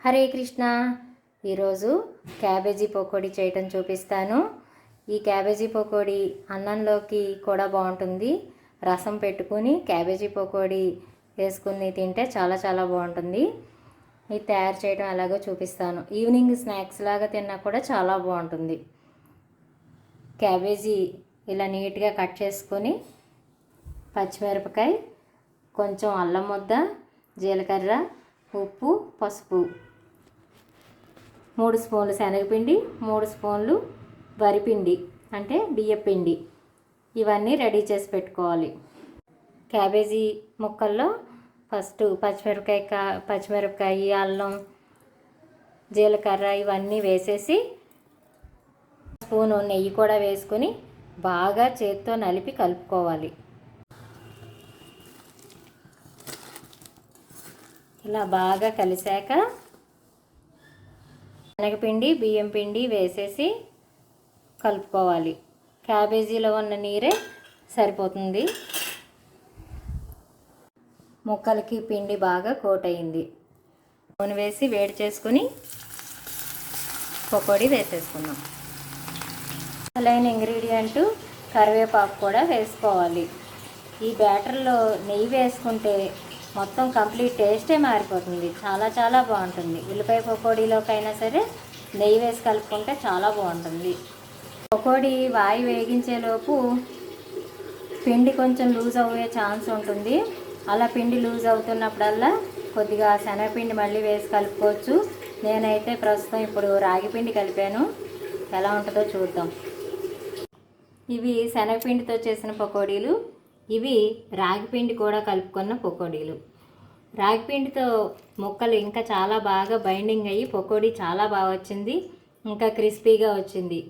హరే కృష్ణ. ఈరోజు క్యాబేజీ పకోడీ చేయటం చూపిస్తాను. ఈ క్యాబేజీ పకోడీ అన్నంలోకి కూడా బాగుంటుంది. రసం పెట్టుకుని క్యాబేజీ పకోడీ వేసుకుని తింటే చాలా చాలా బాగుంటుంది. ఇది తయారు చేయడం ఎలాగో చూపిస్తాను. ఈవినింగ్ స్నాక్స్ లాగా తిన్నా కూడా చాలా బాగుంటుంది. క్యాబేజీ ఇలా నీట్గా కట్ చేసుకొని పచ్చిమిరపకాయ కొంచెం అల్లం ముద్ద జీలకర్ర ఉప్పు పసుపు. మూడు స్పూన్లు శనగపిండి మూడు స్పూన్లు వరిపిండి అంటే బియ్యపిండి ఇవన్నీ రెడీ చేసి పెట్టుకోవాలి. క్యాబేజీ ముక్కల్లో ఫస్ట్ పచ్చిమిరపకాయ కా- పచ్చిమిరపకాయ అల్లం జీలకర్ర ఇవన్నీ వేసేసి స్పూను నెయ్యి కూడా వేసుకొని బాగా చేత్తో నలిపి కలుపుకోవాలి. ఇలా బాగా కలిసాక శనగపిండి బియ్యం పిండి వేసేసి కలుపుకోవాలి. క్యాబేజీలో ఉన్న నీరే సరిపోతుంది. ముక్కలకి పిండి బాగా కోట్ అయింది నూనె వేసి వేడి చేసుకుని పకోడీ వేసేసుకున్నాం అసలైన ఇంగ్రీడియంట్ కరివేపాకు కూడా వేసుకోవాలి. ఈ బ్యాటర్లో నెయ్యి వేసుకుంటే మొత్తం కంప్లీట్ టేస్టే మారిపోతుంది. చాలా చాలా బాగుంటుంది. ఉల్లిపాయ పకోడీలోకైనా సరే నెయ్యి వేసి కలుపుకుంటే చాలా బాగుంటుంది. పకోడీ వాయి వేగించేలోపు పిండి కొంచెం లూజ్ అయ్యే ఛాన్స్ ఉంటుంది. అలా పిండి లూజ్ అవుతున్నప్పుడల్లా కొద్దిగా శనగపిండి మళ్ళీ వేసి కలుపుకోవచ్చు. నేనైతే ప్రస్తుతం ఇప్పుడు రాగి పిండి కలిపాను. ఎలా ఉంటుందో చూద్దాం. ఇవి శనగపిండితో చేసిన పకోడీలు. ఇవి రాగిపిండి కూడా కలుపుకున్న పకోడీలు. రాగిపిండితో ముక్కలు ఇంకా చాలా బాగా బైండింగ్ అయ్యి పకోడీ చాలా బాగా వచ్చింది. ఇంకా క్రిస్పీగా వచ్చింది.